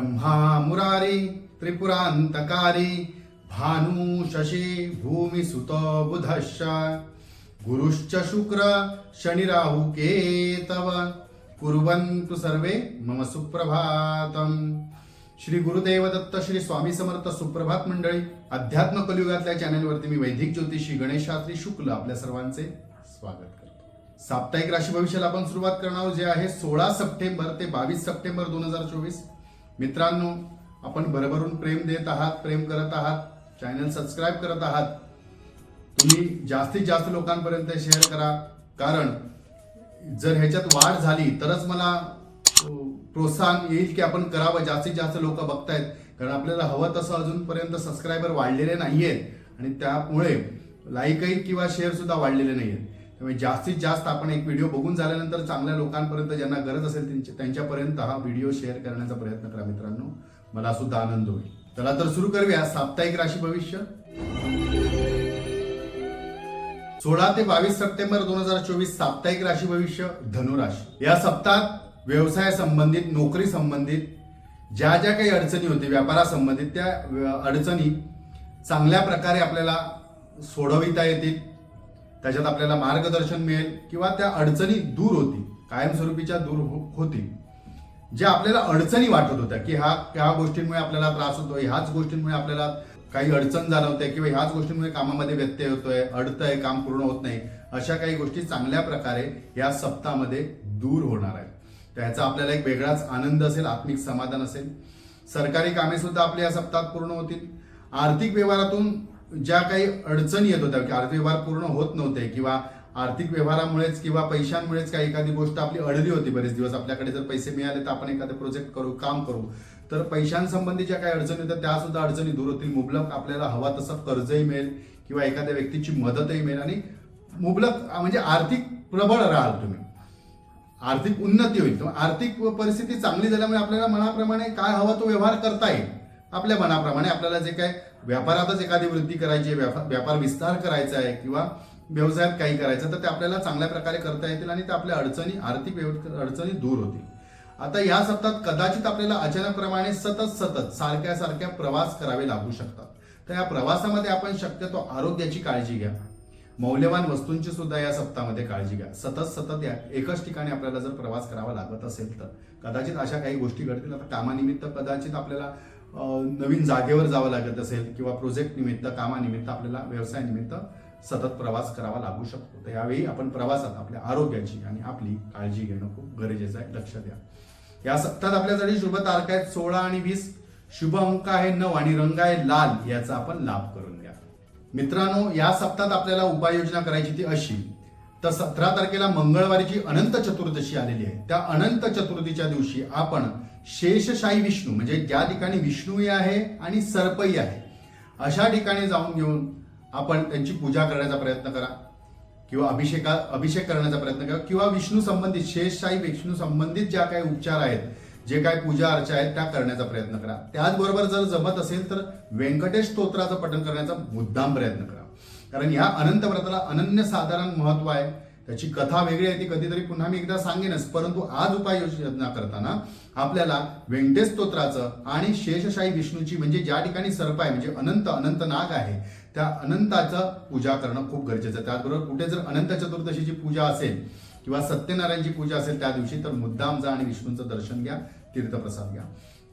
ब्रह्मा मुरारी त्रिपुरांतकारी भानु शशी भूमी सुत बुधश्च। गुरुश्च शुक्र शनिराहु केतव। कुर्वन्तु सर्वे मम सुप्रभातम। श्री गुरुदेव दत्त श्री स्वामी समर्थ सुप्रभात मंडळी अध्यात्म कलियुगातल्या चॅनलवरती मी वैदिक ज्योतिषी गणेशात्री शुक्ल आपल्या सर्वांचे स्वागत करतो. साप्ताहिक राशी भविष्याला आपण सुरुवात करणार जे आहे सोळा सप्टेंबर ते बावीस सप्टेंबर दोन हजार चोवीस. मित्रांनो आपण भरभरून प्रेम देत आहात प्रेम करत आहात चॅनल सबस्क्राईब करत आहात. तुम्ही जास्तीत जास्त लोकांपर्यंत शेअर करा. कारण जर ह्याच्यात वाढ झाली तरच मला प्रोत्साहन येईल की आपण करावं. जास्तीत जास्त लोक बघतायत. कारण आपल्याला हवं तसं अजूनपर्यंत सबस्क्रायबर वाढलेले नाही आहेत आणि त्यामुळे लाईकही किंवा शेअरसुद्धा वाढलेले नाही आहेत त्यामुळे जास्तीत जास्त आपण एक व्हिडिओ बघून झाल्यानंतर चांगल्या लोकांपर्यंत ज्यांना गरज असेल त्यांच्या- त्यांच्यापर्यंत हा व्हिडिओ शेअर करण्याचा प्रयत्न करा मित्रांनो. मला सुद्धा आनंद होईल. चला तर सुरू करूया. साप्ताहिक राशी भविष्य. सोळा ते बावीस सप्टेंबर दोन हजार चोवीस साप्ताहिक राशी भविष्य धनुराशी या सप्ताहात व्यवसाय संबंधित नोकरी संबंधित ज्या ज्या काही अडचणी होती व्यापारासंबंधित त्या अडचणी चांगल्या प्रकारे आपल्याला सोडविता येतील. त्याच्यात आपल्याला मार्गदर्शन मिळेल किंवा त्या अडचणी दूर होतील कायमस्वरूपीच्या दूर हो-, होतील. ज्या आपल्याला अडचणी वाटत होत्या की हा ह्या गोष्टींमुळे आपल्याला त्रास होतोय ह्याच गोष्टींमुळे आपल्याला काही अडचण जाणवते किंवा ह्याच गोष्टींमुळे कामामध्ये व्यत्यय होतोय अडतंय काम पूर्ण होत नाही अशा काही गोष्टी चांगल्या प्रकारे या सप्ताहामध्ये दूर होणार आहेत. त्याचा आपल्याला एक वेगळाच आनंद असेल आत्मिक समाधान असेल. सरकारी कामे सुद्धा आपल्या या सप्ताहात पूर्ण होतील. आर्थिक व्यवहारातून ज्या काही अडचणी येत होत्या की आर्थिक व्यवहार पूर्ण होत नव्हते किंवा आर्थिक व्यवहारामुळेच किंवा पैशांमुळेच काही एखादी गोष्ट आपली अडली होती बरेच दिवस आपल्याकडे जर पैसे मिळाले तर आपण एखादं प्रोजेक्ट करू काम करू. तर पैशांसंबंधी ज्या काही अडचणी होत्या त्या सुद्धा अडचणी दूर होतील. मुबलक आपल्याला हवा तसं कर्जही मिळेल किंवा एखाद्या व्यक्तीची मदतही मिळेल आणि मुबलक म्हणजे आर्थिक प्रबळ राहाल तुम्ही. आर्थिक उन्नती होईल. आर्थिक परिस्थिती चांगली झाल्यामुळे आपल्याला मनाप्रमाणे काय हवा तो व्यवहार करता येईल. आपल्या मनाप्रमाणे आपल्याला जे काय व्यापारातच एखादी वृद्धी करायची आहे व्यापार विस्तार करायचा आहे किंवा व्यवसायात काही करायचं तर ते आपल्याला चांगल्या प्रकारे करता येतील आणि ते आपल्या अडचणी आर्थिक अडचणी दूर होतील. आता या सप्ताहात कदाचित आपल्याला अचानकप्रमाणे सतत सतत सारख्या सारख्या प्रवास करावे लागू शकतात. तर या प्रवासामध्ये आपण शक्यतो आरोग्याची काळजी घ्या. मौल्यवान वस्तूंची सुद्धा या सप्ताहामध्ये काळजी घ्या. सतत सतत या एकच ठिकाणी आपल्याला जर प्रवास करावा लागत असेल तर. कदाचित अशा काही गोष्टी घडतील. आता कामानिमित्त कदाचित आपल्याला नवीन जागेवर जावं लागत असेल किंवा प्रोजेक्ट निमित्त कामानिमित्त आपल्याला व्यवसायानिमित्त सतत प्रवास करावा लागू शकतो. तर यावेळी आपण प्रवासात आपल्या आरोग्याची आणि आपली काळजी घेणं खूप गरजेचं आहे. लक्ष द्या. या सप्तात आपल्यासाठी शुभ तारखा आहेत सोळा आणि वीस. शुभ अंक आहे नऊ आणि रंग आहे लाल. याचा आपण लाभ करून घ्या. मित्रांनो या सप्तात आपल्याला उपाययोजना करायची ती अशी तर सतरा तारखेला मंगळवारीची अनंत चतुर्दशी आलेली आहे. त्या अनंत चतुर्थीच्या दिवशी आपण शेषशाही विष्णू म्हणजे ज्या ठिकाणी विष्णूही आहे आणि सर्पही आहे अशा ठिकाणी जाऊन घेऊन आपण त्यांची पूजा करण्याचा प्रयत्न करा किंवा अभिषेका अभिषेक करण्याचा प्रयत्न करा किंवा विष्णू संबंधित शेषशाही विष्णू संबंधित ज्या काही उपचार आहेत जे काही पूजा अर्चा आहेत त्या करण्याचा प्रयत्न करा. त्याचबरोबर जर जमत असेल तर व्यंकटेश स्तोत्राचं पठण करण्याचा मुद्दाम प्रयत्न करा. कारण या अनंत व्रताला अनन्यसाधारण महत्त्व आहे. त्याची कथा वेगळी आहे ती कधीतरी पुन्हा मी एकदा सांगेनच. परंतु आज उपाययोजना करताना आपल्याला व्यंकटेश स्तोत्राचं आणि शेषशाही विष्णूची म्हणजे ज्या ठिकाणी सर्प आहे म्हणजे अनंत अनंत नाग आहे त्या अनंताचं पूजा करणं खूप गरजेचं आहे. त्याचबरोबर कुठे जर अनंत चतुर्दशीची पूजा असेल किंवा सत्यनारायणची पूजा असेल त्या दिवशी तर मुद्दाम जा आणि विष्णूंचं दर्शन घ्या तीर्थप्रसाद घ्या.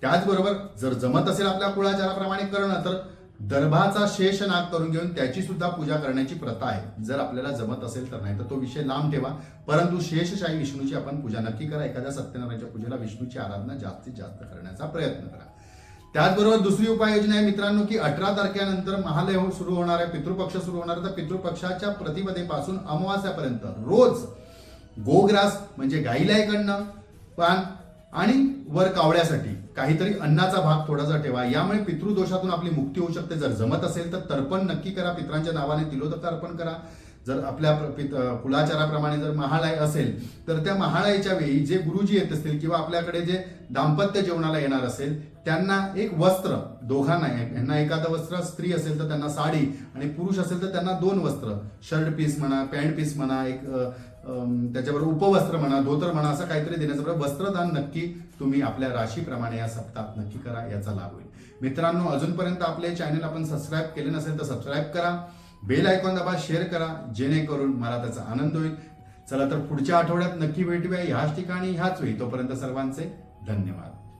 त्याचबरोबर जर जमत असेल आपल्या कुळाचाराप्रमाणे करणं तर दर्भाचा शेष नाग करून घेऊन त्याची सुद्धा पूजा करण्याची प्रथा आहे. जर आपल्याला जमत असेल तर नाही तर तो विषय लांब ठेवा. परंतु शेषशाही विष्णूची आपण पूजा नक्की करा. एखाद्या सत्यनारायणाच्या पूजेला विष्णूची आराधना जास्तीत जास्त करण्याचा प्रयत्न करा. त्याचबरोबर दुसरी उपाययोजना आहे मित्रांनो की अठरा तारखेनंतर महालय हो- सुरू होणार आहे पितृपक्ष सुरू होणार आहे. तर पितृपक्षाच्या प्रतिपदेपासून अमावास्यापर्यंत रोज गोग्रास म्हणजे गाईला पान आणि वर कावळ्यासाठी काहीतरी अन्नाचा भाग थोडासा ठेवा. यामुळे पितृदोषातून आपली मुक्ती होऊ शकते. जर जमत असेल तर तर्पण नक्की करा. पित्रांच्या नावाने तिलोदक अर्पण करा. जर आपल्या प्र- पित- कुलाचाराप्रमाणे जर महालय असेल तर त्या महालयाच्या वेळी जे गुरुजी येत असतील किंवा आपल्याकडे जे दाम्पत्य जेवणाला येणार असेल त्यांना एक वस्त्र दोघांना यांना एखादं वस्त्र स्त्री असेल तर त्यांना साडी आणि पुरुष असेल तर त्यांना दोन वस्त्र. शर्ट पीस म्हणा पॅन्ट पीस म्हणा एक त्याच्याबरोबर उपवस्त्र म्हणा धोतर म्हणा असं काहीतरी देण्याचं बरोबर वस्त्रदान नक्की तुम्ही आपल्या राशीप्रमाणे या सप्ताहात नक्की करा याचा लाभ होईल. मित्रांनो अजूनपर्यंत आपले चॅनल आपण सबस्क्राईब केले नसेल तर सबस्क्राईब करा. बेल आयकॉन दाबा शेअर करा जेणेकरून मला त्याचा आनंद होईल. चला तर पुढच्या आठवड्यात नक्की भेटूया. ह्याच ठिकाणी ह्याच वेळी. तोपर्यंत सर्वांचे धन्यवाद.